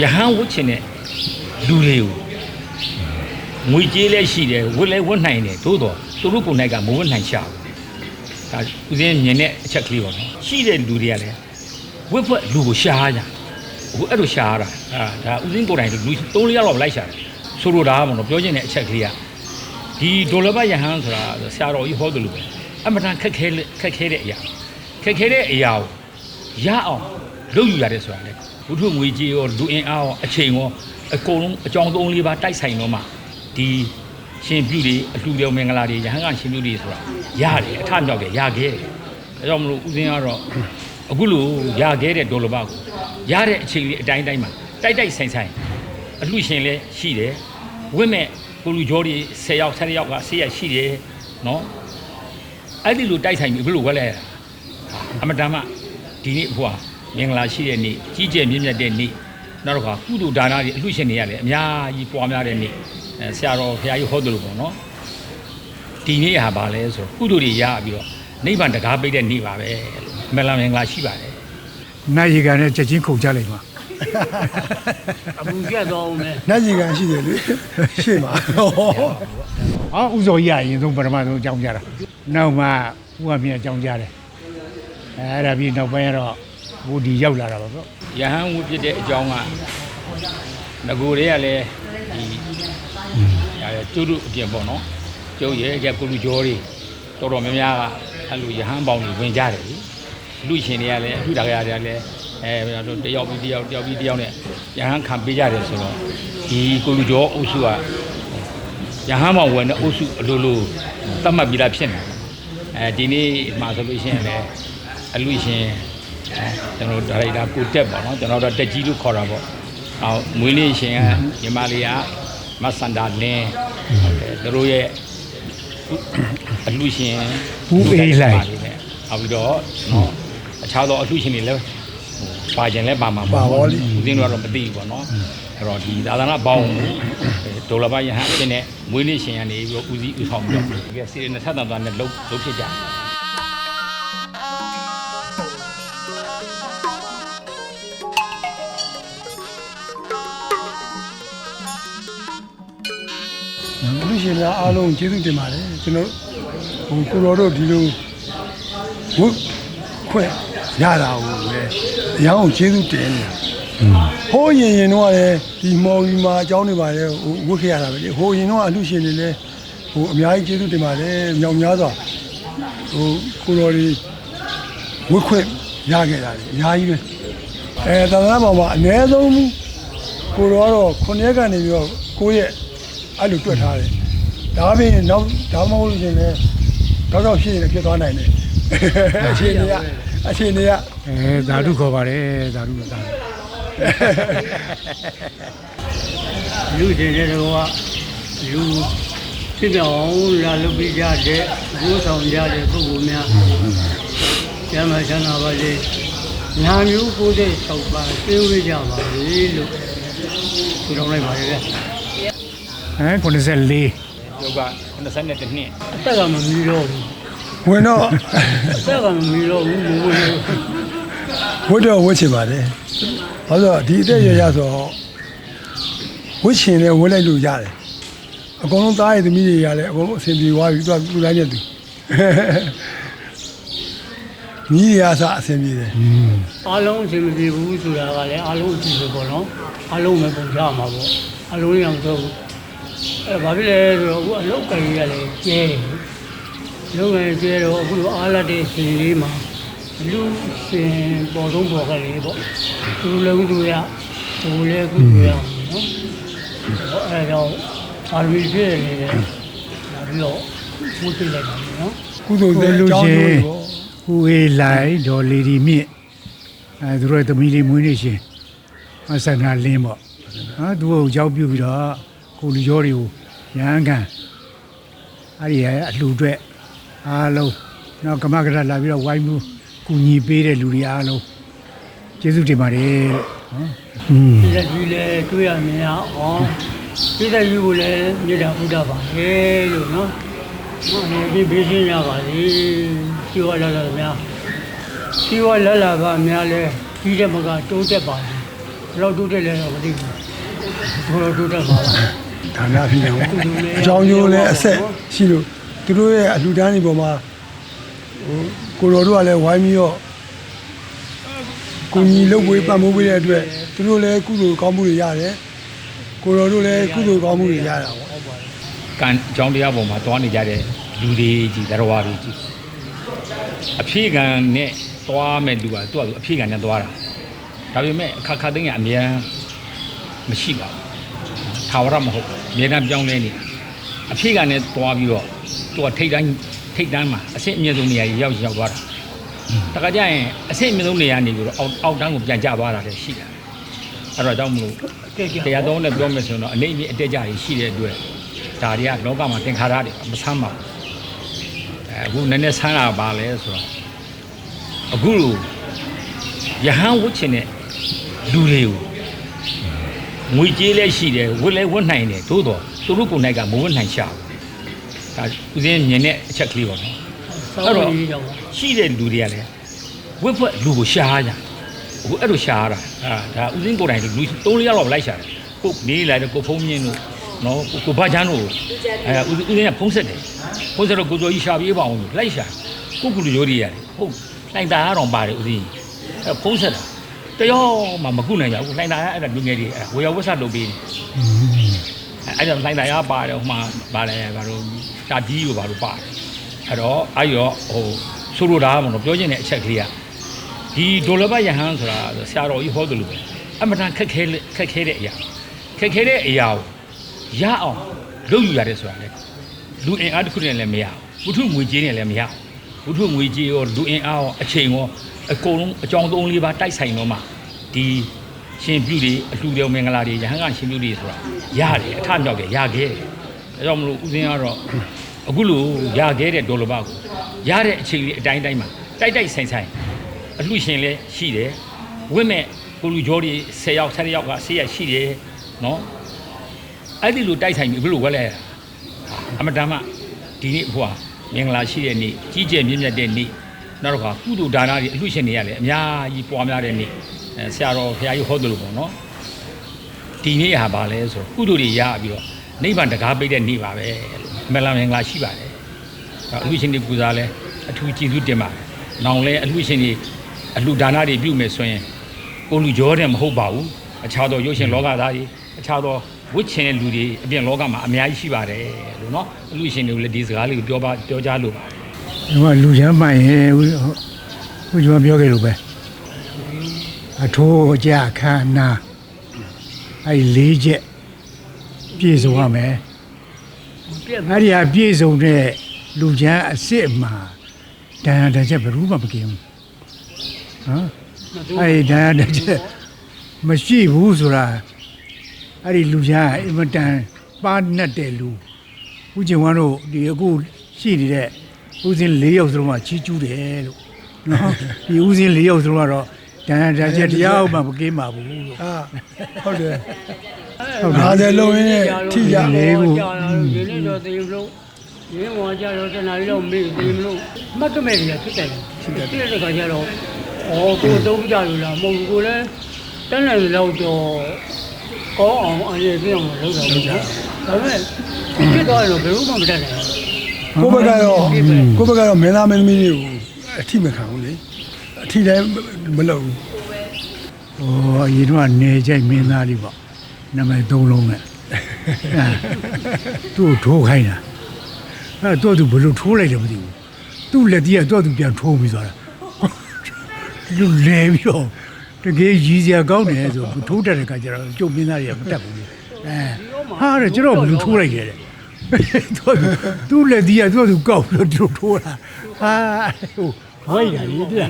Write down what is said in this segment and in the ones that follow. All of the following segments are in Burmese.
ယဟန်ဝတ်ချင်တဲ့လူတွေကိုငွေကြေးလည်းရှိတယ်ဝတ်လည်းဝတ်နိုင်တယ်သို့တော့သူတို့ကိုယ်၌ကမဝတ်နိုင်ရှာဘူးဒါဦးစင်းမြင်တဲ့အချက်ကလေးပေါ့နော်ရှိတဲ့လူတွေကလည်းဝတ်ဖွဲ့လူကိုရှားကြအခုအဲ့လိုရှားတာအာဒါဦးစင်းကိုယ်တိုင်လူ၃လလောက်လိုက်ရှာတယ်ဆိုလိုတာကပေါ့နော်ပြောချင်တဲ့အချက်ကလေးကဒီဒေါ်လာဘယဟန်ဆိုတာဆရာတော်ကြီးဟောတယ်လို့ပဲအမှန်တန်ခက်ခဲခက်ခဲတဲ့အရာခက်ခဲတဲ့အရာကိုရအောင်လုပ်ယူရတယ်ဆိုတာလေ ဘုထုငွေကြေးရောလူအင်အားရောအချိန်ရောအကုန်လုံးအကြောင်းသုံးလေးပါတိုက်ဆိုင်တော့မှဒီရှင်ပြုတွေအလှူတော်မင်္ဂလာတွေရဟန်းကရှင်ပြုတွေဆိုတာရတယ်အထမြောက်တယ်ရခဲ့တယ်ဒါကြောင့်မလို့ဦးစင်းကတော့အခုလိုရခဲ့တဲ့ဒေါ်လာဘကိုရတဲ့အချိန်လေးအတိုင်းတိုင်းမှာတိုက်တိုက်ဆိုင်ဆိုင်အလှူရှင်လည်းရှိတယ်ဝင့်မဲ့ကိုလူကျော်တွေ10ယောက်10ယောက်က10ရက်ရှိတယ်နော်အဲ့ဒီလိုတိုက်ဆိုင်ပြီးဘယ်လိုဝက်လဲအမတမ်းမဒီနေ့ဘုရား မင်္ဂလာရှိတဲ့နေ့ကြီးကျယ်မြင့်မြတ်တဲ့နေ့နောက်တော့ကကုသိုလ်ဒါနတွေအလှရှင်တွေရတယ်အများကြီးပွားများတဲ့နေ့အဲဆရာတော်ဘုရားကြီးဟောတယ်လို့ပေါ့နော်ဒီနေ့ဟာပါလဲဆိုတော့ကုသိုလ်တွေရပြီးတော့နိဗ္ဗာန်တကားပိတ်တဲ့နေ့ပါပဲလို့မင်္ဂလာမင်္ဂလာရှိပါတယ်နိုင်ရီကန်နဲ့ချက်ချင်းခုန်ကြလိုက်မှာအပူကျက်သွားအောင်မယ်နတ်ကြီးကရှိတယ်လေရှေ့မှာဟောဥစောကြီးကအရင်ဆုံးပထမဆုံးအကြောင်းကြတာနောက်မှဥကမြင်အကြောင်းကြတယ်အဲအဲ့ဒါပြီးနောက်ပိုင်းကတော့ ဘုဒီရောက်လာတာပါပေါ့ယဟန်ဝုဖြစ်တဲ့အကြောင်းကငကိုတွေကလည်းဒီအဲကျုပ်တို့အပြင်ပေါ့နော်ကျုပ်ရဲ့ရဲ့ကုလူကျော်တွေတော်တော်များများကအဲ့လိုယဟန်ပေါင်းတွေဝင်ကြတယ်လေလူရှင်တွေကလည်းအထူးဒါကြတွေကလည်းအဲတယောက်ပြီးတယောက်တယောက်ပြီးတယောက်နဲ့ယဟန်ခံပေးကြတယ်ဆိုတော့ဒီကုလူကျော်အုပ်စုကယဟန်ပေါင်းဝင်တဲ့အုပ်စုအလိုလိုသတ်မှတ်ပြီးသားဖြစ်နေတယ်အဲဒီနေ့မှာဆိုလို့ရှိရင်လည်းအလူရှင် ကျွန်တော်ဒါရိုက်တာကိုတက်ပါတော့ကျွန်တော်တော့တက်ကြီးလို့ခေါ်တာပေါ့။အော်မွေးနေ့ရှင်ကညီမလေးကမဆန္ဒလင်းဟုတ်တယ်သူတို့ရဲ့အလှရှင်ဦးအေးလိုက်နောက်ပြီးတော့နော်အခြားသောအလှရှင်တွေလည်းဟိုပါကြင်လဲပါမှာပါပါလိဦးသိန်းတို့ကတော့မသိဘူးပေါ့နော်အဲ့တော့ဒီသာသနာပေါင်းဒေါ်လာပါယဟန်အဖြစ်နဲ့မွေးနေ့ရှင်ကနေပြီးတော့ဦးစီးဦးဆောင်ပြီးတော့ဒီကစီရနှစ်ထပ်တန်သွားနဲ့လှုပ်လှုပ်ဖြစ်ကြတယ် လူရှင်များအားလုံးကျေးဇူးတင်ပါတယ်ကျွန်တော်ဟိုကိုတော်တို့ဒီလိုဝတ်ခွင့်ရတာကိုပဲအရောင်းကျေးဇူးတင်နေတာဟိုးရင်ရင်တော့လည်းဒီမော်ဘီမှာအကြောင်းတွေပါလေဟိုဝတ်ခဲ့ရတာပဲလေဟိုရင်တော့အလူရှင်တွေလည်းဟိုအများကြီးကျေးဇူးတင်ပါတယ်မြောင်များစွာဟိုကိုတော်တွေဝတ်ခွင့်ရခဲ့တာလေအများကြီးပဲအဲသာသနာ့ဘောင်မှာအနည်းဆုံးကိုတော်ကတော့9ရက်ကနေပြီးတော့9ရက်အဲ့လိုတွက်ထားတယ် ဒါပြင်နောက်ဒါမှမဟုတ်လို့ရှရင်လည်းတော့တော့ဖြစ်နေဖြစ်သွားနိုင်တယ်အခြေအနေကအခြေအနေကအဲဓာတုခေါ်ပါတယ်ဓာတုဓာတုလူတွေတဲ့တော့လူဖြစ်ပြောင်းလာလုပ်ပြီးကြတဲ့ဘိုးဆောင်ကြတဲ့ပုဂ္ဂိုလ်များကျမ်းမာချမ်းသာပါစေညာမျိုး96ပါသိဝေးကြပါလေလို့ပြောတော်လိုက်ပါလေဗျအဲ94 ကျုပ်က82နှစ်အသက်ကမမီတော့ဘူးဝင်တော့အသက်ကမမီတော့ဘူးဘိုးဘိုးဝတ်တော့ဝတ်ချင်ပါတယ်ဘာလို့လဲဆိုတော့ဒီအသက်ရရဆိုတော့ဝတ်ချင်လည်းဝတ်လိုက်လို့ရတယ်အကုန်လုံးသားရဲ့သမီးတွေရတယ်အကုန်လုံးအဆင်ပြေသွားပြီသူကကုတိုင်းနဲ့သူညီးရအစားအဆင်ပြေတယ်အားလုံးအဆင်မပြေဘူးဆိုတာကလည်းအားလုံးအဆင်ပြေပေါ့နော်အားလုံးပဲပုံကြမှာပေါ့အားလုံးရောင်တော့ အဲဘာဖြစ်လဲဆိုတော့အခုအလုတ်ကလေးကလည်းကျဲတယ်လုံးဝကျဲတော့အခုလိုအားလက်တဲ့အချိန်လေးမှာလူရှင်ပေါ်ဆုံးပေါ်ကလေးပေါ့သူလည်းသူရသူလည်းသူရနော်အဲတော့အာရီဖြစ်နေတယ်ဒါပြီးတော့ဘုသိလိုက်ပါမယ်နော်ကုသိုလ်တဲ့အကြောင်းတွေပေါ့ဦးအေးလိုက်ဒေါ်လီဒီမြင့်အဲသူတို့ရဲ့သမီးလေးမွေးနေရှင်အဆန္ဒလင်းပေါ့ဟာသူ့ကိုကြောက်ပြုတ်ပြီးတော့ ကိုလူကျော်တွေကိုရဟန်းကန်အဲ့ဒီရဲ့အလှူအတွက်အားလုံးနောက်ကမကရလာပြီးတော့ဝိုင်းမှုကူညီပေးတဲ့လူတွေအားလုံးကျေးဇူးတင်ပါတယ်လို့နော်อืมဒီလက်ကြီးလည်းတွေ့ရမြင်ရအောင်ဒီလက်ကြီးကိုလည်းမြေတာဘုရားပါလေလို့နော်မဟုတ်ဒီဘေးရှင်းရပါလေရှိဝလာလာများရှိဝလာလာပါများလဲကြီးတဲ့မကတိုးတက်ပါလေဘယ်လောက်တိုးတက်လဲတော့မသိဘူးဘယ်လောက်တိုးတက်မှာပါ ဌာနဖြစ်နေပေါ့အကြောင်းကျိုးလည်းအဆက်ရှိလို့သူတို့ရဲ့အလှူဒန်းတွေပေါ်မှာဟိုကိုတော်တို့ကလည်းဝိုင်းပြီးတော့ကိုကြီးလုပ်ဝေးပတ်မိုးပေးတဲ့အတွက်သူတို့လည်းကုသိုလ်ကောင်းမှုတွေရတယ်ကိုတော်တို့လည်းကုသိုလ်ကောင်းမှုတွေရတာပေါ့ကံအကြောင်းတရားပေါ်မှာတွားနေကြတဲ့လူတွေကြီးတရဝါတွေကြီးအဖြေကံနဲ့တွားမဲ့လူကသူ့အအဖြေကံနဲ့တွားတာဒါပေမဲ့အခါခါသိန်းကအမြန်မရှိပါဘူး ထာဝရမဟုတ်ဘူးအမြဲတမ်းပြောင်းလဲနေအဖြေကံနဲ့တွားပြီးတော့သူကထိတ်တိုင်းထိတ်တန်းမှာအဆင့်အမြင့်ဆုံးနေရာကြီးရောက်ရောက်သွားတာတခါကျရင်အဆင့်အမြင့်ဆုံးနေရာနေပြီးတော့အောက်အောက်တန်းကိုပြန်ကျသွားတာလည်းရှိတာအဲ့တော့ကြောင့်မလို့တက်ကြတရားတော်နဲ့ပြောမယ်ဆိုရင်တော့အနေအမြင့်အတက်ကြကြီးရှိတဲ့အတွက်ဒါတွေကလောကမှာသင်္ခါရတွေမဆမ်းပါဘူးအဲအခုနည်းနည်းဆမ်းတာပါလဲဆိုတော့အခုလိုယဟန်ဝတ်ချင်တဲ့လူတွေကို ငွေကြေးလည်းရှိတယ်ဝတ်လည်းဝတ်နိုင်တယ်သို့တော့သူတို့ကိုယ်၌ကမဝတ်နိုင်ရှာဘူးဒါဦးစင်းမြင်တဲ့အချက်ကလေးပါနော်ဆောင်းလေးကြောင့်ပါရှိတဲ့လူတွေကလည်းဝက်ဖွဲ့လူကိုရှားကြအခုအဲ့လိုရှားတာအာဒါဥစဉ်ကိုယ်တိုင်လူသုံးလေးယောက်တော့လိုက်ရှာတယ်ကိုနေလိုက်တော့ကိုဖုံးမြင့်တို့နော်ကိုကိုဘာချန်းတို့အဲဥဥစဉ်ကဖုံးဆက်တယ်ဖုံးဆက်တော့ကိုကျော်ကြီးရှာပြေးပါအောင်လို့လိုက်ရှာကိုကူလူရိုးတွေရတယ်ဟုတ်လိုက်တာကတော့ပါတယ်ဥစဉ်အဲဖုံးဆက်တာ တယောက်မှမကုနိုင်ကြဘူးလိုက်တာကအဲ့ဒါလူငယ်တွေအဲဝေယဝဆလုပ်ပေးနေအဲ့ဒါလိုက်တာရပါတယ်ဟိုမှာဗာလဲဘာလို့တာဒီကိုဘာလို့ပါတယ်အဲ့တော့အဲ့ရောဟိုဆိုလိုတာကမလို့ပြောချင်တဲ့အချက်ကလေးကဒီဒေါ်လဘယဟန်ဆိုတာဆရာတော်ကြီးဟောတယ်လို့ပဲအမတန်ခက်ခဲလေခက်ခဲတဲ့အရာခက်ခဲတဲ့အရာကိုရအောင်လုပ်ယူရတယ်ဆိုတာလေလူအင်အားတစ်ခုနဲ့လည်းမရဘူးဘုထုငွေကြေးနဲ့လည်းမရဘူးဘုထုငွေကြေးရောလူအင်အားရောအချိန်ရောအကုန်လုံးအကြောင်းသုံးလေးပါတိုက်ဆိုင်တော့မှဒီရှင်ပြုတွေအလှူတော်မင်္ဂလာတွေယဟန်ကရှင်ပြုတွေဆိုတာရတယ်အထမြောက်တယ်ရခဲ့တယ်ဒါကြောင့်မလို့ဦးစင်းကတော့အခုလိုရခဲ့တဲ့ဒေါ်လဘကိုရတဲ့အချိန်လေးအတိုင်းတိုင်းမှာတိုက်တိုက်ဆိုင်ဆိုင်အလှရှင်လည်းရှိတယ်ဝင့်မဲ့ကိုလူကျော်တွေ10ယောက်10ယောက်က10ရက်ရှိတယ်နော်အဲ့ဒီလိုတိုက်ဆိုင်ပြီးဘယ်လိုဝက်လဲအမတမဒီနေ့ဟိုဟာမင်္ဂလာရှိတဲ့နေ့ကြီးကျယ်မြင့်မြတ်တဲ့နေ့ နောက်တော့ကကုသိုလ်ဒါနတွေအလှရှင်တွေရတယ်အများကြီးပွားများတဲ့နေ့အဲဆရာတော်ဘုရားကြီးဟောတယ်လို့ပေါ့နော်ဒီနေ့ဟာဘာလဲဆိုတော့ကုသိုလ်တွေရပြီးတော့နိဗ္ဗာန်တကားပိတ်တဲ့နေ့ပါပဲလို့မင်္ဂလာမင်္ဂလာရှိပါတယ်အလှရှင်တွေပူဇာလဲအထူးကျေးဇူးတင်ပါတယ်။နောင်လဲအလှရှင်တွေအလှဒါနတွေပြုမယ်ဆိုရင်ကိုလူကြောတဲ့မဟုတ်ပါဘူး။အခြားသောရုပ်ရှင်လောကသားတွေအခြားသောဝိချင်တဲ့လူတွေအပြင်လောကမှာအများကြီးရှိပါတယ်လို့နော်။အလှရှင်တွေကိုလည်းဒီစကားလေးကိုပြောပါပြောကြလို့ပါတယ် ဒီမှာလူချမ်းမှန်ရင်ဟိုဟိုကျွန်တော်ပြောခဲ့လို့ပဲအထိုးကြခန္နာအဲ့ဒီလေးချက်ပြည့်စုံရမယ်ပြက်အဲ့ဒီဟာပြည့်စုံတဲ့လူချမ်းအစ်စ်မှာတန်ရတစ်ချက်ဘယ်သူမှမกินဘူးနော်အဲ့ဒီတန်ရတစ်ချက်မရှိဘူးဆိုတာအဲ့ဒီလူချမ်းအင်မတန်ပါနဲ့တဲ့လူဦးကျင်ဝမ်းတို့ဒီအခုရှိနေတဲ့ ဦးစင်း၄ယောက်စလုံးကချီးကျူးတယ်လို့နော်ဒီဦးစင်း၄ယောက်စလုံးကတော့တန်ရတစ်ချက်တရားမှမกินပါဘူးလို့အာဟုတ်တယ်ဟုတ်ငါလည်းလုံးရင်းနဲ့ထိကြလေးခုကြာလာဒီနေ့တော့တေးမလို့ရင်းဝါကြတော့တနားရီတော့မေးတေးမလို့မှတ်တမဲ့ကြီးဖြစ်တယ်ဖြစ်တယ်တဲ့ခါကျတော့ဩကိုတုံးကြလို့လားမဟုတ်ဘူးကိုလည်းတန်းနိုင်လောက်တော့ကောင်းအောင်အရေးပြအောင်လုပ်တာပေါ့ဒါပေမဲ့ဖြစ်သွားရင်တော့ဘယ်လိုမှမတတ်နိုင်ဘူး ကိုယ့်ဘက်ကတော့ကိုယ့်ဘက်ကတော့မင်းသားမင်းသမီးတွေကိုအထိမခံဘူးလေအထိလည်းမလုပ်ဘူးဟိုအရင်ကနေကြိုက်မင်းသားလေးပေါ့နာမည်သုံးလုံးနဲ့အဲသူ့ကိုထိုးခိုင်းတာအဲတော့သူဘယ်လိုထိုးလိုက်တယ်မသိဘူးသူ့လက်တီးကတော့သူပြန်ထိုးပြီးသွားတာလူလဲပြီးတော့တကယ်ရည်စရာကောင်းတယ်ဆိုထိုးတတ်တဲ့ခါကျတော့ကျုပ်မင်းသားတွေကမတတ်ဘူးလေအဲဟာတဲ့ကျွန်တော်ဘယ်လိုထိုးလိုက်တယ်တဲ့တော့ သူ့လက်တီးကတော့သူကောက်ပြီးတော့ထိုးတာဟာဟိုဝိုက်တာလေတဲ့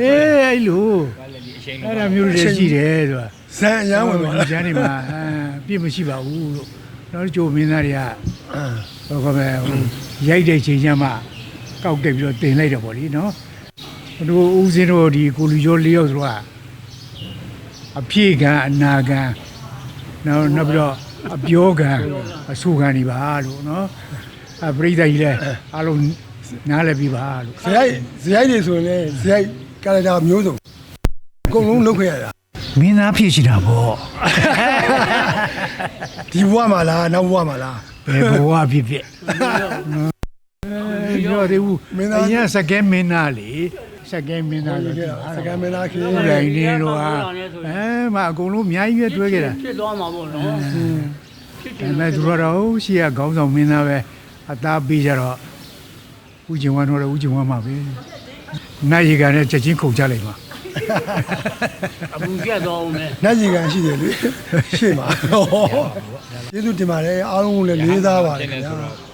အေးအဲ့လို။ဘာလဲဒီအချိန်အဲ့ဒါမျိုးတွေလည်းရှိတယ်ဆိုတာဇန်အရန်ဝင်သွားဒီကျန်းနေမှာအပြည့်မရှိပါဘူးလို့နောက်ကြိုမင်းသားတွေကအာဟိုကပဲဟိုရိုက်တဲ့ချိန်ကျမှကောက်တက်ပြီးတော့တင်လိုက်တော့ဗောလေနော်တို့ဦးစင်းတို့ဒီကိုလူကျော်လေးယောက်ဆိုတာအဖြည့်ခံအနာခံနောက်နောက်ပြီးတော့ အပြောခံအဆူခံနေပါလို့နော်အပရိသတ်ကြီးလည်းအားလုံးနားလည်ပြီးပါလို့ဇယိုက်ဇယိုက်တွေဆိုရင်လည်းဇယိုက်ကာရက်တာမျိုးစုံအကုန်လုံးလုပ်ခဲ့ရတာမင်းသားဖြစ်ရှိတာပေါ့ဒီဘဝမှာလားနောက်ဘဝမှာလားဘယ်ဘဝဖြစ်ဖြစ်ပြောသေးဘူးမင်းသားအရင်စကဲမင်းသားလေ စကဲမင်းသားဟုတ်လို့ကဲ့စကံမင်းသားခေဦးရိုင်းနေတော့ဟာအဲမအကုန်လုံးအများကြီးပဲတွဲခဲ့တာဖြစ်သွားမှာပေါ့နော်ဖြစ်တဒါယ်ပေမဲ့သူတို့တော့ရှေ့ကခေါင်းဆောင်မင်းသားပဲအသားပေးကြတော့ဦးကျင်ဝမ်းတော့လည်းဦးကျင်ဝမ်းမှာပဲနိုင်ရီကနဲ့ချက်ချင်းခုန်ချလိုက်ပါအပူကျက်သွားအောင်မယ်နတ်ကြီးကံရှိတယ်လေရှေ့မှာကျေးဇူးတင်ပါတယ်အားလုံးကိုလည်းလေးစားပါတယ်ခင်ဗျာ